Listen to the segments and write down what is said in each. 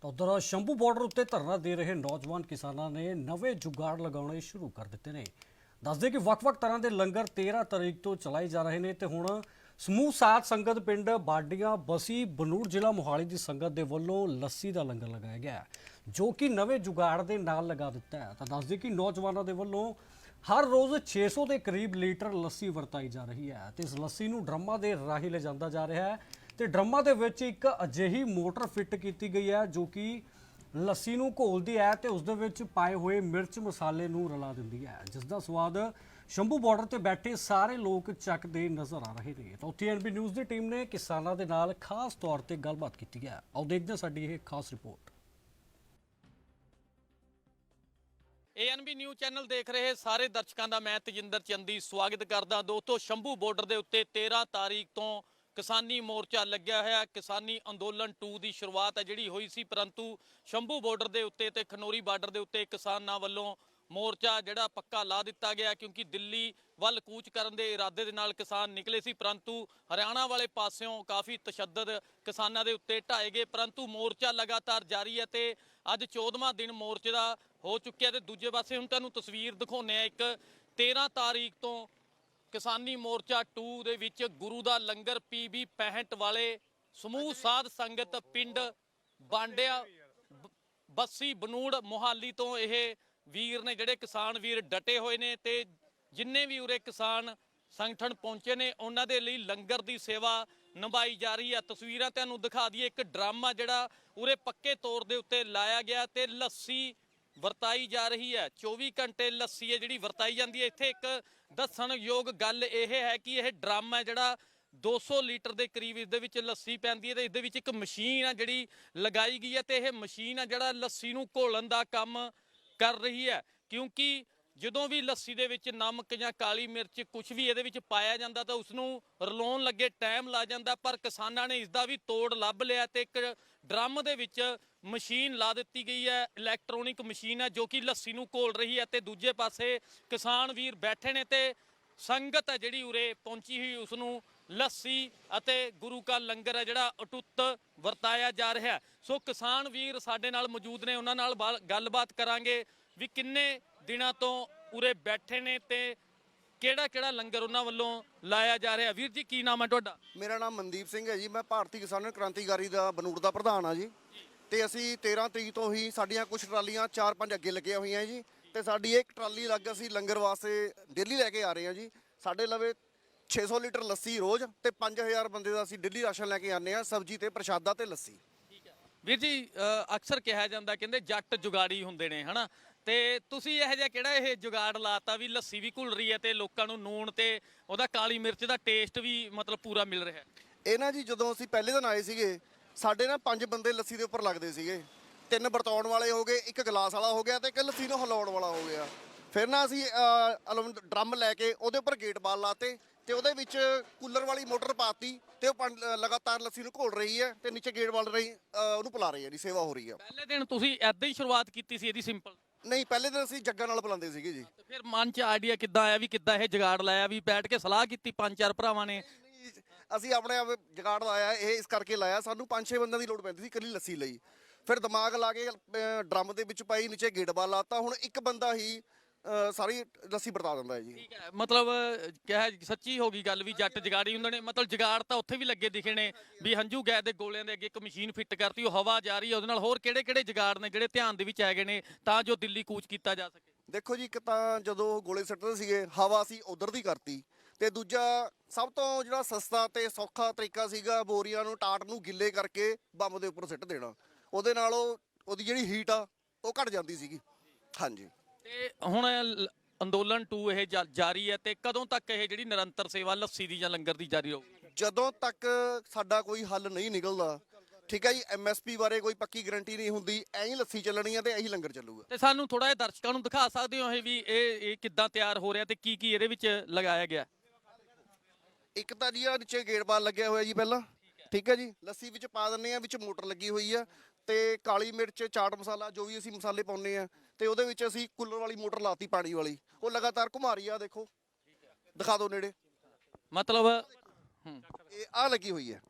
ਤਾਂ ਉਧਰ ਸ਼ੰਭੂ ਬਾਰਡਰ ਉੱਤੇ ਧਰਨਾ ਦੇ ਰਹੇ ਨੌਜਵਾਨ ਕਿਸਾਨਾਂ ਨੇ ਨਵੇਂ ਜੁਗਾੜ ਲਗਾਉਣੇ ਸ਼ੁਰੂ ਕਰ ਦਿੱਤੇ ਨੇ। ਦੱਸਦੇ ਕਿ ਵੱਖ-ਵੱਖ ਤਰ੍ਹਾਂ ਦੇ ਲੰਗਰ 13 ਤਰੀਕ ਤੋਂ ਚਲਾਏ ਜਾ ਰਹੇ ਨੇ ਤੇ ਹੁਣ ਸਮੂਹ ਸਾਧ ਸੰਗਤ ਪਿੰਡ ਬਾਡੀਆਂ ਬਸੀ ਬਨੂੜ ਜ਼ਿਲ੍ਹਾ ਮੋਹਾਲੀ ਦੀ ਸੰਗਤ ਦੇ ਵੱਲੋਂ ਲੱਸੀ ਦਾ ਲੰਗਰ ਲਗਾਇਆ ਗਿਆ ਜੋ ਕਿ ਨਵੇਂ ਜੁਗਾੜ ਦੇ ਨਾਲ ਲਗਾ ਦਿੱਤਾ ਹੈ। ਤਾਂ ਦੱਸਦੇ ਕਿ ਨੌਜਵਾਨਾਂ ਦੇ ਵੱਲੋਂ ਹਰ ਰੋਜ਼ 600 ਦੇ ਕਰੀਬ ਲੀਟਰ ਲੱਸੀ ਵਰਤਾਈ ਜਾ ਰਹੀ ਹੈ ਤੇ ਇਸ ਲੱਸੀ ਨੂੰ ਡਰਮਾਂ ਦੇ ਰਾਹੀਂ ਲਿਜਾਂਦਾ ਜਾ ਰਿਹਾ ਹੈ। ਤੇ ਡਰਮਾਂ ਦੇ ਵਿੱਚ ਇੱਕ ਅਜਿਹੀ ਮੋਟਰ ਫਿੱਟ ਕੀਤੀ ਗਈ ਹੈ ਜੋ ਕਿ ਲੱਸੀ ਨੂੰ ਘੋਲਦੀ ਹੈ ਤੇ ਉਸ ਦੇ ਵਿੱਚ ਪਾਏ ਹੋਏ ਮਿਰਚ ਮਸਾਲੇ ਨੂੰ ਰਲਾ ਦਿੰਦੀ ਹੈ। ਜਿਸ ਦਾ ਸਵਾਦ ਸ਼ੰਭੂ ਬਾਰਡਰ ਤੇ ਬੈਠੇ ਸਾਰੇ ਲੋਕ ਚੱਕਦੇ ਨਜ਼ਰ ਆ ਰਹੇ ਨੇ। ਤਾਂ ਉੱਥੇ ਐਨਬੀ ਨਿਊਜ਼ ਦੀ ਟੀਮ ਨੇ ਕਿਸਾਨਾਂ ਦੇ ਨਾਲ ਖਾਸ ਤੌਰ ਤੇ ਗੱਲਬਾਤ ਕੀਤੀ ਹੈ। ਆਓ ਦੇਖਦੇ ਹਾਂ ਸਾਡੀ ਇਹ ਖਾਸ ਰਿਪੋਰਟ। ਏਐਨਬੀ ਨਿਊ ਚੈਨਲ ਦੇਖ ਰਹੇ ਸਾਰੇ ਦਰਸ਼ਕਾਂ ਦਾ ਮੈਂ ਤਜਿੰਦਰ ਚੰਦੀ ਸਵਾਗਤ ਕਰਦਾ। ਦੋਸਤੋ, ਸ਼ੰਭੂ ਬਾਰਡਰ ਦੇ ਉੱਤੇ 13 ਤਾਰੀਖ ਤੋਂ ਕਿਸਾਨੀ ਮੋਰਚਾ ਲੱਗਿਆ ਹੋਇਆ, ਕਿਸਾਨੀ ਅੰਦੋਲਨ 2 ਦੀ ਸ਼ੁਰੂਆਤ ਹੈ ਜਿਹੜੀ ਹੋਈ ਸੀ, ਪਰੰਤੂ ਸ਼ੰਭੂ ਬਾਰਡਰ ਦੇ ਉੱਤੇ ਤੇ ਖਨੋਰੀ ਬਾਰਡਰ ਦੇ ਉੱਤੇ ਕਿਸਾਨਾਂ ਵੱਲੋਂ ਮੋਰਚਾ ਜਿਹੜਾ ਪੱਕਾ ਲਾ ਦਿੱਤਾ ਗਿਆ, ਕਿਉਂਕਿ ਦਿੱਲੀ ਵੱਲ ਕੂਚ ਕਰਨ ਦੇ ਇਰਾਦੇ ਦੇ ਨਾਲ ਕਿਸਾਨ ਨਿਕਲੇ ਸੀ, ਪਰੰਤੂ ਹਰਿਆਣਾ ਵਾਲੇ ਪਾਸਿਓਂ ਕਾਫੀ ਤਸ਼ੱਦਦ ਕਿਸਾਨਾਂ ਦੇ ਉੱਤੇ ਢਾਏ ਗਏ, ਪਰੰਤੂ ਮੋਰਚਾ ਲਗਾਤਾਰ ਜਾਰੀ ਹੈ ਤੇ ਅੱਜ 14ਵਾਂ ਦਿਨ ਮੋਰਚੇ ਦਾ ਹੋ ਚੁੱਕਿਆ ਤੇ ਦੂਜੇ ਪਾਸੇ ਹੁਣ ਤੁਹਾਨੂੰ ਤਸਵੀਰ ਦਿਖਾਉਂਦੇ ਆ ਇੱਕ 13 ਤਾਰੀਖ ਤੋਂ ਕਿਸਾਨੀ ਮੋਰਚਾ 2 ਦੇ ਵਿੱਚ ਗੁਰੂ ਦਾ ਲੰਗਰ ਪੀਬੀ 65 ਵਾਲੇ ਸਮੂਹ ਸਾਧ ਸੰਗਤ ਪਿੰਡ ਬਾਂਡਿਆ ਬੱਸੀ ਬਨੂੜ ਮੋਹਾਲੀ ਤੋਂ ਇਹ ਵੀਰ ਨੇ ਜਿਹੜੇ ਕਿਸਾਨ ਵੀਰ ਡਟੇ ਹੋਏ ਨੇ ਤੇ ਜਿੰਨੇ ਵੀ ਉਰੇ ਕਿਸਾਨ ਸੰਗਠਨ ਪਹੁੰਚੇ ਨੇ ਉਹਨਾਂ ਦੇ ਲਈ ਲੰਗਰ ਦੀ ਸੇਵਾ ਨਿਭਾਈ ਜਾ ਰਹੀ ਹੈ ਤਸਵੀਰਾਂ ਤੁਹਾਨੂੰ ਦਿਖਾ ਦਈਏ। ਇੱਕ ਡਰਾਮਾ ਜਿਹੜਾ ਉਰੇ ਪੱਕੇ ਤੌਰ ਦੇ ਉੱਤੇ ਲਾਇਆ ਗਿਆ ਤੇ ਲੱਸੀ ਵਰਤਾਈ ਜਾ ਰਹੀ ਹੈ। 24 ਘੰਟੇ ਲੱਸੀ ਹੈ ਜਿਹੜੀ ਵਰਤਾਈ ਜਾਂਦੀ ਹੈ। ਇੱਥੇ ਇੱਕ ਦੱਸਣਯੋਗ ਗੱਲ ਇਹ ਹੈ ਕਿ ਇਹ ਡਰਮ ਹੈ ਜਿਹੜਾ 200 ਲੀਟਰ ਦੇ ਕਰੀਬ ਇਸ ਦੇ ਵਿੱਚ ਲੱਸੀ ਪੈਂਦੀ ਹੈ ਤੇ ਇਸ ਦੇ ਵਿੱਚ ਇੱਕ ਮਸ਼ੀਨ ਆ ਜਿਹੜੀ ਲਗਾਈ ਗਈ ਹੈ ਤੇ ਇਹ ਮਸ਼ੀਨ ਆ ਜਿਹੜਾ ਲੱਸੀ ਨੂੰ ਘੋਲਣ ਦਾ ਕੰਮ ਕਰ ਰਹੀ ਹੈ। ਕਿਉਂਕਿ ਜਦੋਂ ਵੀ ਲੱਸੀ ਦੇ ਵਿੱਚ ਨਮਕ ਜਾਂ ਕਾਲੀ ਮਿਰਚ ਕੁਝ ਵੀ ਇਹਦੇ ਵਿੱਚ ਪਾਇਆ ਜਾਂਦਾ ਤਾਂ ਉਸ ਨੂੰ ਰਲਾਉਣ ਲੱਗੇ ਟਾਈਮ ਲੱਗ ਜਾਂਦਾ, ਪਰ ਕਿਸਾਨਾਂ ਨੇ ਇਸ ਦਾ ਵੀ ਤੋੜ ਲੱਭ ਲਿਆ ਤੇ ਇੱਕ ਡਰਮ ਦੇ ਵਿੱਚ ਮਸ਼ੀਨ ਲਾ ਦਿੱਤੀ ਗਈ ਹੈ, ਇਲੈਕਟ੍ਰੋਨਿਕ ਮਸ਼ੀਨ ਹੈ ਜੋ ਕਿ ਲੱਸੀ ਨੂੰ ਘੋਲ ਰਹੀ ਹੈ ਤੇ ਦੂਜੇ ਪਾਸੇ ਕਿਸਾਨ ਵੀਰ ਬੈਠੇ ਨੇ ਤੇ ਸੰਗਤ ਹੈ ਜਿਹੜੀ ਉਰੇ ਪਹੁੰਚੀ ਹੋਈ ਉਸ ਨੂੰ ਲੱਸੀ ਅਤੇ ਗੁਰੂ ਕਾ ਲੰਗਰ ਹੈ ਜਿਹੜਾ ਅਟੁੱਟ ਵਰਤਾਇਆ ਜਾ ਰਿਹਾ ਸੋ ਕਿਸਾਨ ਵੀਰ ਸਾਡੇ ਨਾਲ ਮੌਜੂਦ ਨੇ, ਉਹਨਾਂ ਨਾਲ ਬਾਲ- ਗੱਲਬਾਤ ਕਰਾਂਗੇ ਵੀ ਕਿੰਨੇ ਦਿਨਾਂ ਤੋਂ ਉਰੇ ਬੈਠੇ ਨੇ ਤੇ ਕਿਹੜਾ ਕਿਹੜਾ ਲੰਗਰ ਉਹਨਾਂ ਵੱਲੋਂ ਲਾਇਆ ਜਾ ਰਿਹਾ? ਵੀਰ ਜੀ ਕੀ ਨਾਮ ਹੈ ਤੁਹਾਡਾ? ਮੇਰਾ ਨਾਮ ਮਨਦੀਪ ਸਿੰਘ ਹੈ ਜੀ। ਮੈਂ ਭਾਰਤੀ ਕਿਸਾਨ ਕ੍ਰਾਂਤੀਕਾਰੀ ਦਾ ਬਨੂੜ ਦਾ ਪ੍ਰਧਾਨ ਆ ਜੀ। ਤੇ ਅਸੀਂ 13 ਤਰੀਕ ਤੋਂ ਹੀ ਸਾਡੀਆਂ ਕੁਝ ਟਰਾਲੀਆਂ 4-5 ਅੱਗੇ ਲੱਗੀਆਂ ਹੋਈਆਂ ਜੀ। ਤੇ ਸਾਡੀ ਇੱਕ ਟਰਾਲੀ ਲੱਗ ਅਸੀਂ ਲੰਗਰ ਵਾਸਤੇ ਡੇਲੀ ਲੈ ਕੇ ਆ ਰਹੇ ਹਾਂ ਜੀ। ਸਾਡੇ ਲਵੇ 600 ਲੀਟਰ ਲੱਸੀ ਰੋਜ਼ ਤੇ 5000 ਬੰਦੇ ਦਾ ਅਸੀਂ ਡੇਲੀ ਰਾਸ਼ਨ ਲੈ ਕੇ ਆਨੇ ਆ ਸਬਜ਼ੀ ਤੇ ਪ੍ਰਸ਼ਾਦਾ ਤੇ ਲੱਸੀ। ਵੀਰ ਜੀ ਅਕਸਰ ਕਿਹਾ ਜਾਂਦਾ ਕਹਿੰਦੇ ਜੱਟ ਜੁਗਾੜੀ ਹੁੰਦੇ ਨੇ ਹਨਾ? ਤੇ ਤੁਸੀਂ ਇਹ ਜਿਹਾ ਕਿਹੜਾ ਇਹ ਜੁਗਾੜ ਲਾਤਾ ਵੀ ਲੱਸੀ ਵੀ ਘੁਲ ਰਹੀ ਹੈ ਤੇ ਲੋਕਾਂ ਨੂੰ ਨੂਣ ਤੇ ਉਹਦਾ ਕਾਲੀ ਮਿਰਚ ਦਾ ਟੇਸਟ ਵੀ ਮਤਲਬ ਪੂਰਾ ਮਿਲ ਰਿਹਾ ਹੈ? ਇਹ ਨਾ ਜੀ ਜਦੋਂ ਅਸੀਂ ਪਹਿਲੇ ਦਿਨ ਆਏ ਸੀਗੇ ਸਾਡੇ ਨਾ ਪੰਜ ਬੰਦੇ ਲੱਸੀ ਦੇ ਉੱਪਰ ਲੱਗਦੇ ਸੀਗੇ। ਤਿੰਨ ਵਰਤਾਉਣ ਵਾਲੇ ਹੋ ਗਏ ਇੱਕ ਗਲਾਸ ਵਾਲਾ ਹੋ ਗਿਆ ਤੇ ਇੱਕ ਲੱਸੀ ਨੂੰ ਹਿਲਾਉਣ ਵਾਲਾ ਹੋ ਗਿਆ। ਫਿਰ ਨਾ ਅਸੀਂ ਅਲਮ ਡਰਮ ਲੈ ਕੇ ਉਹਦੇ ਉੱਪਰ ਗੇਟ ਬਾਲ ਲਾਤੇ ਤੇ ਉਹਦੇ ਵਿੱਚ ਕੂਲਰ ਵਾਲੀ ਮੋਟਰ ਪਾਤੀ ਤੇ ਉਹ ਲਗਾਤਾਰ ਲੱਸੀ ਨੂੰ ਘੋਲ ਰਹੀ ਹੈ ਤੇ ਨੀਚੇ ਗੇਟ ਬਾਲ ਰਹੀ ਉਹਨੂੰ ਪਿਲਾ ਰਹੀ ਹੈ ਜੀ ਸੇਵਾ ਹੋ ਰਹੀ ਹੈ। ਪਹਿਲੇ ਦਿਨ ਤੁਸੀਂ ਐਦਾਂ ਹੀ ਸ਼ੁਰੂਆਤ ਕੀਤੀ ਸੀ ਇਹਦੀ ਸਿੰਪਲ ਨਹੀਂ ਪਹਿਲੇ ਦਿਨ ਅਸੀਂ ਜੱਗਾਂ ਨਾਲ ਪਿਲਾਉਂਦੇ ਸੀਗੇ ਜੀ। ਤੇ ਫਿਰ ਮਨ 'ਚ ਆਈਡੀਆ ਕਿੱਦਾਂ ਆਇਆ ਵੀ ਕਿੱਦਾਂ ਇਹ ਜੁਗਾੜ ਲਾਇਆ ਵੀ ਬੈਠ ਕੇ ਸਲਾਹ ਕੀਤੀ ਪੰਜ ਚਾਰ ਭਰਾਵਾਂ ਨੇ? ਅਸੀਂ ਆਪਣੇ ਆਪ ਜਗਾੜ ਲਾਇਆ ਇਹ ਇਸ ਕਰਕੇ ਲਾਇਆ ਸਾਨੂੰ ਪੰਜ ਛੇ ਬੰਦਿਆਂ ਦੀ ਲੋੜ ਪੈਂਦੀ ਸੀ ਇਕੱਲੀ ਲੱਸੀ ਲਈ। ਫਿਰ ਦਿਮਾਗ ਲਾ ਕੇ ਡਰਮ ਦੇ ਵਿੱਚ ਪਾਈ ਨੀਚੇ ਬਾਲ ਲਾਤਾ ਹੁਣ ਇੱਕ ਬੰਦਾ ਹੀ ਅ, ਸਾਰੀ ਲੱਸੀ ਵਰਤਾ ਦਿੰਦਾ ਹੈ ਜੀ। ਠੀਕ ਹੈ ਮਤਲਬ ਕਿਹਾ ਸੱਚੀ ਹੋ ਗਈ ਗੱਲ ਵੀ ਜੱਟ ਜਗਾੜੀ ਹੁੰਦੇ ਨੇ। ਮਤਲਬ ਜਗਾੜ ਤਾਂ ਉੱਥੇ ਵੀ ਲੱਗੇ ਦਿਖੇ ਨੇ ਵੀ ਹੰਝੂ ਗੈਸ ਦੇ ਗੋਲਿਆਂ ਦੇ ਅੱਗੇ ਇੱਕ ਮਸ਼ੀਨ ਫਿੱਟ ਕਰਤੀ ਉਹ ਹਵਾ ਜਾ ਰਹੀ ਹੈ ਉਹਦੇ ਨਾਲ ਹੋਰ ਕਿਹੜੇ ਕਿਹੜੇ ਜਗਾੜ ਨੇ ਜਿਹੜੇ ਧਿਆਨ ਦੇ ਵਿੱਚ ਹੈਗੇ ਨੇ ਤਾਂ ਜੋ ਦਿੱਲੀ ਕੂਚ ਕੀਤਾ ਜਾ ਸਕੇ? ਦੇਖੋ ਜੀ ਇੱਕ ਤਾਂ ਜਦੋਂ ਉਹ ਗੋਲੇ ਸੱਟਦੇ ਸੀਗੇ ਹਵਾ ਸੀ ਉਧਰ ਦੀ ਕਰਤੀ ਤੇ ਦੂਜਾ ਸਭ ਤੋਂ ਜਿਹੜਾ ਸਸਤਾ ਤੇ ਸੌਖਾ ਤਰੀਕਾ ਸੀਗਾ ਬੋਰੀਆਂ ਨੂੰ ਟਾਟ ਨੂੰ ਗਿੱਲੇ ਕਰਕੇ ਬੰਬ ਦੇ ਉੱਪਰ ਸਿੱਟ ਦੇਣਾ। ਉਹਦੇ ਨਾਲ ਉਹ ਉਹਦੀ ਜਿਹੜੀ ਹੀਟ ਆ ਉਹ ਘਟ ਜਾਂਦੀ ਸੀਗੀ। ਹਾਂਜੀ। ਤੇ ਹੁਣ ਲ- ਅੰਦੋਲਨ 2 ਇਹ ਜਾ- ਜਾਰੀ ਹੈ ਤੇ ਕਦੋਂ ਤੱਕ ਇਹ ਜਿਹੜੀ ਨਿਰੰਤਰ ਸੇਵਾ ਲੱਸੀ ਦੀ ਜਾਂ ਲੰਗਰ ਦੀ ਜਾਰੀ ਰਹੂਗੀ? ਜਦੋਂ ਤੱਕ ਸਾਡਾ ਕੋਈ ਹੱਲ ਨਹੀਂ ਨਿਕਲਦਾ ਠੀਕ ਹੈ ਜੀ ਐਮਐਸਪੀ ਬਾਰੇ ਕੋਈ ਪੱਕੀ ਗਾਰੰਟੀ ਨਹੀਂ ਹੁੰਦੀ ਐਂ ਹੀ ਲੱਸੀ ਚੱਲਣੀ ਆ ਤੇ ਐਂ ਹੀ ਲੰਗਰ ਚੱਲੂਗਾ। ਤੇ ਸਾਨੂੰ ਥੋੜਾ ਜਿਹਾ ਦਰਸ਼ਕਾਂ ਨੂੰ ਦਿਖਾ ਸਕਦੇ ਹੋ ਇਹ ਵੀ ਇਹ ਇਹ ਕਿੱਦਾਂ ਤਿਆਰ ਹੋ ਰਿਹਾ ਤੇ ਕੀ ਕੀ ਇਹਦੇ ਵਿੱਚ ਲਗਾਇਆ ਗਿਆ? ਇੱਕ ਤਾਂ ਜੀ ਆ ਨੀਚੇ ਗੇਟ ਬਾਲ ਲੱਗਿਆ ਹੋਇਆ ਜੀ ਪਹਿਲਾਂ ਠੀਕ ਹੈ ਜੀ ਲੱਸੀ ਵਿੱਚ ਪਾ ਦਿੰਨੇ ਆ ਵਿੱਚ ਮੋਟਰ ਲੱਗੀ ਹੋਈ ਆ ਤੇ ਕਾਲੀ ਮਿਰਚ ਚਾਟ ਮਸਾਲਾ ਜੋ ਵੀ ਅਸੀਂ ਮਸਾਲੇ ਪਾਉਨੇ ਆ ਤੇ ਉਹਦੇ ਵਿੱਚ ਅਸੀਂ ਕੂਲਰ ਵਾਲੀ ਮੋਟਰ ਲਾਤੀ ਪਾਣੀ ਵਾਲੀ। ਉਹ ਲਗਾਤਾਰ ਘੁਮਾ ਰਹੀ ਆ ਦੇਖੋ। ਦਿਖਾ ਦਿਓ ਨੇੜੇ। ਮਤਲਬ ਹੂੰ। ਇਹ ਆ ਲੱਗੀ ਹੋਈ ਹੈ।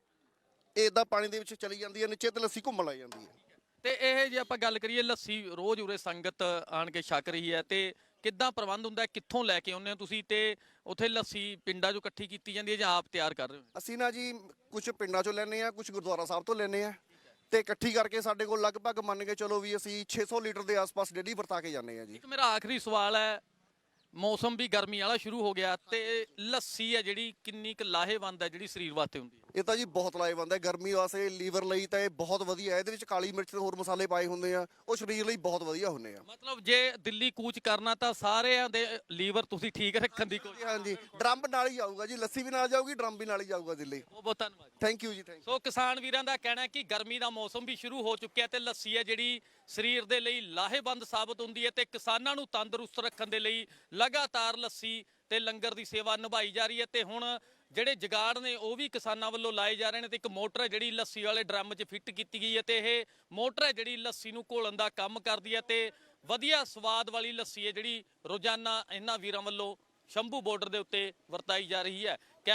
ਇਹ ਇਦਾਂ ਪਾਣੀ ਦੇ ਵਿੱਚ ਚਲੀ ਜਾਂਦੀ ਹੈ ਨੀਚੇ ਤੇ ਲੱਸੀ ਘੁੰਮਣ ਲੱਗ ਜਾਂਦੀ ਹੈ। ਤੇ ਇਹ ਜੇ ਆਪਾਂ ਗੱਲ ਕਰੀਏ ਲੱਸੀ ਰੋਜ਼ ਉਰੇ ਸੰਗਤ ਆਣ ਕੇ ਛਕ ਰਹੀ ਹੈ ਤੇ ਕਿੱਦਾਂ ਪ੍ਰਬੰਧ ਹੁੰਦਾ ਹੈ ਕਿੱਥੋਂ ਲੈ ਕੇ ਆਉਂਦੇ ਹੋ ਤੁਸੀਂ ਤੇ ਉੱਥੇ ਲੱਸੀ ਪਿੰਡਾਂ 'ਚੋਂ ਇਕੱਠੀ ਕੀਤੀ ਜਾਂਦੀ ਹੈ ਜਾਂ ਆਪ ਤਿਆਰ ਕਰ ਰਹੇ ਹੋ? ਅਸੀਂ ਨਾ ਜੀ ਕੁਝ ਪਿੰਡਾਂ ਚੋਂ ਲੈਨੇ ਆ ਕੁਝ ਗੁਰਦੁਆਰਾ ਸਾਹਿਬ ਤੋਂ ਲੈਨੇ ਆ ਤੇ ਇਕੱਠੀ ਕਰਕੇ ਸਾਡੇ ਕੋਲ ਲਗਭਗ ਮੰਨ ਕੇ ਚਲੋ ਵੀ ਅਸੀਂ 600 ਲੀਟਰ ਦੇ ਆਸ-ਪਾਸ ਡੇਲੀ ਵਰਤਾ ਕੇ ਜਾਂਦੇ ਆ ਜੀ। ਇੱਕ ਮੇਰਾ ਆਖਰੀ ਸਵਾਲ ਹੈ, ਮੌਸਮ ਵੀ ਗਰਮੀ ਵਾਲਾ ਸ਼ੁਰੂ ਹੋ ਗਿਆ ਤੇ ਲੱਸੀ ਹੈ ਜਿਹੜੀ ਕਿੰਨੀ ਕੁ ਲਾਹੇਵੰਦ ਹੈ ਜਿਹੜੀ ਸਰੀਰ ਵਾਸਤੇ ਹੁੰਦੀ ਹੈ? ਇਹ ਤਾਂ ਜੀ ਬਹੁਤ ਲਾਹੇਵੰਦ ਹੈ। ਗਰਮੀ ਵਾਸਤੇ ਲੀਵਰ ਲਈ ਤਾਂ ਇਹ ਬਹੁਤ ਵਧੀਆ ਹੈ। ਇਹਦੇ ਵਿੱਚ ਕਾਲੀ ਮਿਰਚ ਤੇ ਹੋਰ ਮਸਾਲੇ ਪਾਏ ਹੁੰਦੇ ਆ। ਉਹ ਸਰੀਰ ਲਈ ਬਹੁਤ ਵਧੀਆ ਹੁੰਦੇ ਆ। ਮਤਲਬ ਜੇ ਦਿੱਲੀ ਕੂਚ ਕਰਨਾ ਤਾਂ ਸਾਰਿਆਂ ਦੇ ਲੀਵਰ ਤੁਸੀਂ ਠੀਕ ਰੱਖਣ ਦੀ ਕੋਸ਼ਿਸ਼ ਹਾਂਜੀ ਡਰਮ ਨਾਲ ਹੀ ਜਾਊਗਾ ਜੀ। ਲੱਸੀ ਵੀ ਨਾਲ ਜਾਊਗੀ ਡਰਮ ਵੀ ਨਾਲ ਹੀ ਜਾਊਗਾ ਦਿੱਲੀ। ਬਹੁਤ ਬਹੁਤ ਧੰਨਵਾਦ thank you ji thank so ਕਿਸਾਨ ਵੀਰਾਂ ਦਾ ਕਹਿਣਾ ਹੈ ਕਿ ਗਰਮੀ ਦਾ ਮੌਸਮ ਵੀ ਸ਼ੁਰੂ ਹੋ ਚੁੱਕਿਆ ਤੇ ਲੱਸੀ ਹੈ ਜਿਹੜੀ ਸਰੀਰ ਦੇ ਲਈ ਲਾਹੇਵੰਦ ਸਾਬਤ ਹੁੰਦੀ ਹੈ ਤੇ ਕਿਸਾਨਾਂ ਨੂੰ ਤੰਦਰੁਸਤ ਰੱਖਣ ਦੇ ਲਈ ਲਗਾਤਾਰ ਲੱਸੀ ਤੇ ਲੰਗਰ ਦੀ ਸੇਵਾ ਨਿਭਾਈ ਜਾ ਰਹੀ ਹੈ ਤੇ ਹੁਣ ਜਿਹੜੇ ਜਗਾੜ ਨੇ, ਉਹ ਵੀ ਕਿਸਾਨਾਂ ਵੱਲੋਂ ਲਾਏ ਜਾ ਰਹੇ ਨੇ ਤੇ ਇੱਕ ਮੋਟਰ ਹੈ ਜਿਹੜੀ ਲੱਸੀ ਵਾਲੇ ਡਰਮ 'ਚ ਫਿੱਟ ਕੀਤੀ ਗਈ ਹੈ ਤੇ ਇਹ ਮੋਟਰ ਹੈ ਜਿਹੜੀ ਲੱਸੀ ਨੂੰ ਘੋਲਣ ਦਾ ਕੰਮ ਕਰਦੀ ਹੈ ਤੇ ਵਧੀਆ ਸਵਾਦ ਵਾਲੀ ਲੱਸੀ ਹੈ ਜਿਹੜੀ ਰੋਜ਼ਾਨਾ ਇਹਨਾਂ ਵੀਰਾਂ ਵੱਲੋਂ ਸ਼ੰਭੂ ਬਾਰਡਰ ਦੇ ਉੱਤੇ ਵਰਤਾਈ ਜਾ ਰਹੀ ਹੈ।